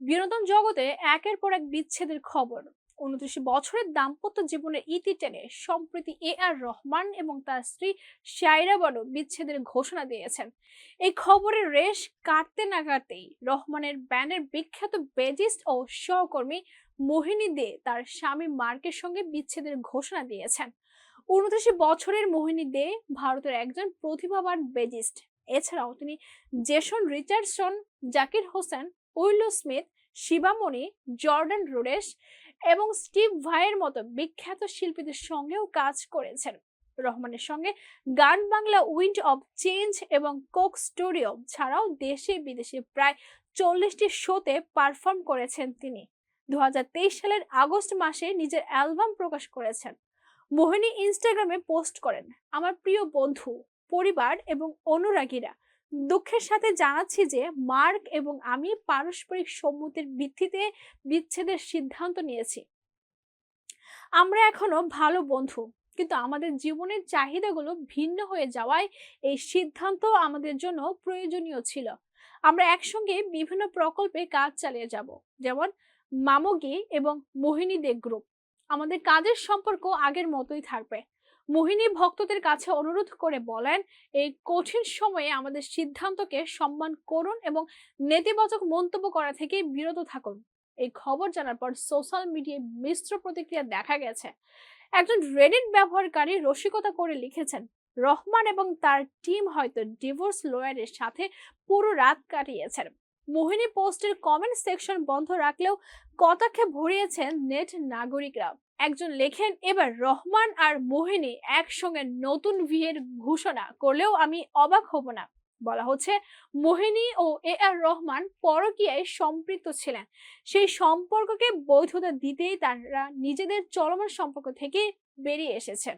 বিনোদন জগতে একের পর এক বিচ্ছেদের খবর। উনত্রিশ বছরের দাম্পত্য জীবনের ইতি টেনে সম্প্রতি এ আর রহমান এবং তার স্ত্রী শায়রা বানু বিচ্ছেদের ঘোষণা দিয়েছেন। এই খবরের রেশ কাটতে না কাটতেই রহমানের ব্যানের বিখ্যাত বেজিস্ট ও সহকর্মী মোহিনী দে তার স্বামী মার্কের সঙ্গে বিচ্ছেদের ঘোষণা দিয়েছেন। উনত্রিশ বছরের মোহিনী দে ভারতের একজন প্রতিভাবান বেজিস্ট। এছাড়াও তিনি Jason Richardson, Zakir Hussain Willow Smith, Sivamani, Jordan Rudess এবং স্টিভ ভাইয়ের মতো বিখ্যাত শিল্পীদের সঙ্গেও কাজ করেছেন। রহমানের সঙ্গে Gaan Bangla wind of change এবং কোক স্টুডিও ছাড়াও দেশে বিদেশে প্রায় চল্লিশটি শোতে পারফর্ম করেছেন তিনি। দু হাজার তেইশ সালের আগস্ট মাসে নিজের অ্যালবাম প্রকাশ করেছেন। মোহিনী ইনস্টাগ্রামে পোস্ট করেন, আমার প্রিয় বন্ধু, পরিবার এবং অনুরাগীরা দুঃখের সাথে জানাচ্ছি যে, মার্ক এবং আমি পারস্পরিক সম্মতির ভিত্তিতে বিচ্ছেদের সিদ্ধান্ত নিয়েছি। আমরা এখনও ভালো বন্ধু, কিন্তু আমাদের জীবনের চাহিদাগুলো ভিন্ন হয়ে যাওয়ায় এই সিদ্ধান্ত আমাদের জন্য প্রয়োজনীয় ছিল। আমরা একসঙ্গে বিভিন্ন প্রকল্পে কাজ চালিয়ে যাব, যেমন মামগি এবং মোহিনী দে গ্রুপ আমাদের কাজের সম্পর্ক আগের মতোই থাকবে। মোহিনী ভক্তদের কাছে অনুরোধ করে বলেন, এই কঠিন সময়ে আমাদের সিদ্ধান্তকে সম্মান করুন এবং নেতিবাচক মন্তব্য করা থেকে বিরত থাকুন। এই খবর জানার পর সোশ্যাল মিডিয়ায় মিশ্র প্রতিক্রিয়া দেখা গেছে। একজন রেডিট ব্যবহারকারী রসিকতা করে লিখেছেন, রহমান এবং তার টিম হয়তো ডিভোর্স লয়ারের সাথে পুরো রাত কাটিয়েছেন। মোহিনী পোস্টের কমেন্ট সেকশন বন্ধ রাখলেও কতাক্ষে ভরিয়েছেন নেট নাগরিকরা। একজন লেখেন, এবার রহমান আর মোহিনী একসঙ্গে নতুন বিয়ের ঘোষণা করলেও আমি অবাক হব না। বলা হচ্ছে, মোহিনী ও এ আর রহমান পরকীয়ায় সম্পৃক্ত ছিলেন। সেই সম্পর্ককে বৈধতা দিতেই তারা নিজেদের চলমান সম্পর্ক থেকে বেরিয়ে এসেছেন।